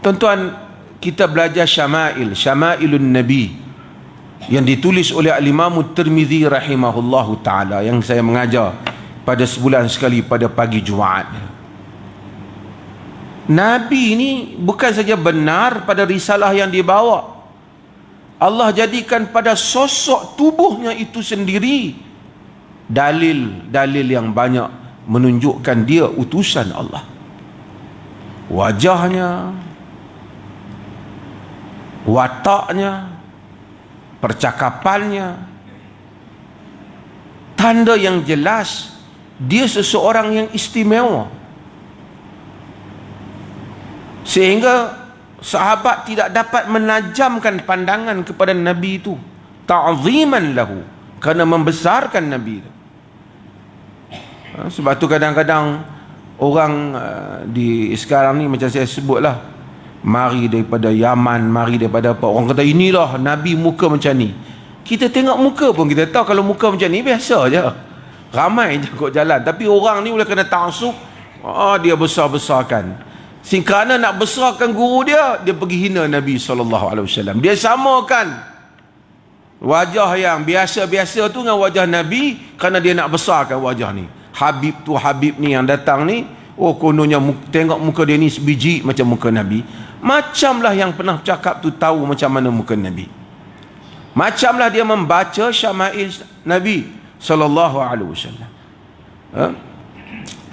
Tuan-tuan, kita belajar syama'il, syama'ilun nabi yang ditulis oleh al-Imam Tirmizi rahimahullahu taala yang saya mengajar pada sebulan sekali pada pagi Jumaat. Nabi ini bukan saja benar pada risalah yang dibawa. Allah jadikan pada sosok tubuhnya itu sendiri dalil-dalil yang banyak menunjukkan dia utusan Allah. Wajahnya, wataknya, percakapannya, tanda yang jelas dia seseorang yang istimewa. Sehingga sahabat tidak dapat menajamkan pandangan kepada Nabi itu. Ta'ziman lahu. Kerana membesarkan Nabi itu. Ha, sebab tu kadang-kadang orang uh, di sekarang ni macam saya sebutlah mari daripada Yaman mari daripada apa. Orang kata inilah Nabi muka macam ni. Kita tengok muka pun kita tahu kalau muka macam ni biasa je. Ramai je kot jalan. Tapi orang ni boleh kena taksub. Oh, dia besar-besarkan. Kerana nak besarkan guru dia dia pergi hina Nabi SAW dia samakan wajah yang biasa-biasa tu dengan wajah Nabi kerana dia nak besarkan wajah ni. Habib tu Habib ni yang datang ni oh kononnya tengok muka dia ni sebiji macam muka Nabi macamlah yang pernah cakap tu tahu macam mana muka Nabi macamlah dia membaca syama'il Nabi sallallahu alaihi wasallam ha?